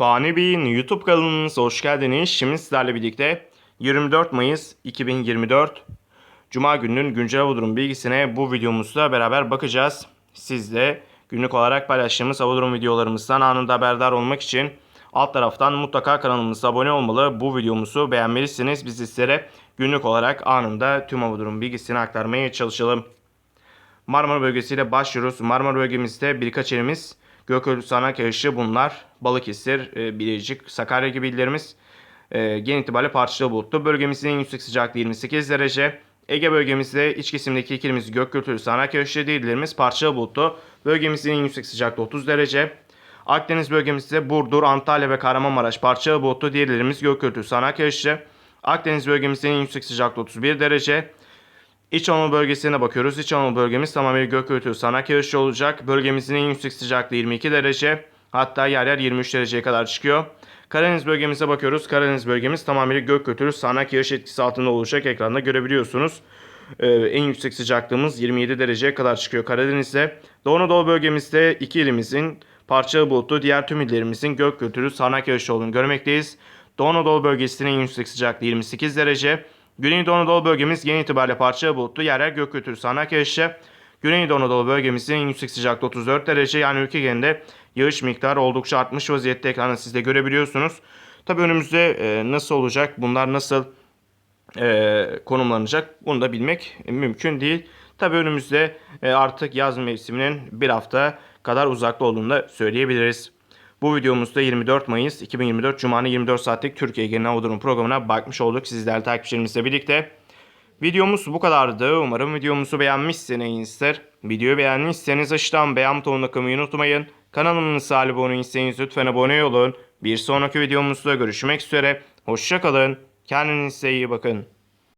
Fani Bey'in YouTube kanalınıza hoş geldiniz. Şimdi sizlerle birlikte 24 Mayıs 2024 Cuma gününün güncel hava durum bilgisine bu videomuzda beraber bakacağız. Siz de günlük olarak paylaştığımız hava durum videolarımızdan anında haberdar olmak için alt taraftan mutlaka kanalımıza abone olmalı. Bu videomuzu beğenmelisiniz. Biz sizlere günlük olarak anında tüm hava durum bilgisini aktarmaya çalışalım. Marmara bölgesiyle başlıyoruz. Marmara bölgemizde birkaç ilimiz Gökölü, Sanak, Yağışı bunlar. Balıkesir, e, Bilecik, Sakarya gibi illerimiz e, genel itibariyle parçalı bulutlu. Bölgemizin en yüksek sıcaklığı 28 derece. Ege bölgemizde iç kesimdeki ikilimiz Gökgürtülü, Sanak, Yağışı illerimiz parçalı bulutlu. Bölgemizin en yüksek sıcaklığı 30 derece. Akdeniz bölgemizde Burdur, Antalya ve Kahramanmaraş parçalı bulutlu. Diğerlerimiz Gökgürtülü, Sanak, Yağışı. Akdeniz bölgemizde en yüksek sıcaklığı 31 derece. İç Anadolu bölgesine bakıyoruz. İç Anadolu bölgemiz tamamıyla gök gürültülü sanak yağışlı olacak. Bölgemizin en yüksek sıcaklığı 22 derece. Hatta yer yer 23 dereceye kadar çıkıyor. Karadeniz bölgemize bakıyoruz. Karadeniz bölgemiz tamamıyla gök gürültülü sanak yağış etkisi altında olacak. Ekranda görebiliyorsunuz. Ee, en yüksek sıcaklığımız 27 dereceye kadar çıkıyor Karadeniz'de. Doğu Anadolu bölgemizde iki ilimizin parçalı bulutlu diğer tüm illerimizin gök gürültülü sanak yağışlı olduğunu görmekteyiz. Doğu Anadolu bölgesinin en yüksek sıcaklığı 28 derece. Güneydoğu Anadolu bölgemiz genel itibariyle parça bulutlu yer yer gök gürültülü sağanak yağışı. Güneydoğu Anadolu bölgemizin yüksek sıcaklığı 34 derece yani ülke genelinde yağış miktarı oldukça artmış vaziyette ekranda siz de görebiliyorsunuz. Tabi önümüzde e, nasıl olacak bunlar nasıl e, konumlanacak bunu da bilmek mümkün değil. Tabi önümüzde e, artık yaz mevsiminin bir hafta kadar uzakta olduğunu da söyleyebiliriz. Bu videomuzda 24 Mayıs 2024 Cuma'nın 24 saatlik Türkiye genel hava programına bakmış olduk sizlerle takipçilerimizle birlikte. Videomuz bu kadardı. Umarım videomuzu beğenmişsinizdir. Videoyu beğendiyseniz aşağıdan beğen butonuna kılmayı unutmayın. Kanalımın sahibi abone değilseniz lütfen abone olun. Bir sonraki videomuzda görüşmek üzere. Hoşçakalın. Kendinize iyi bakın.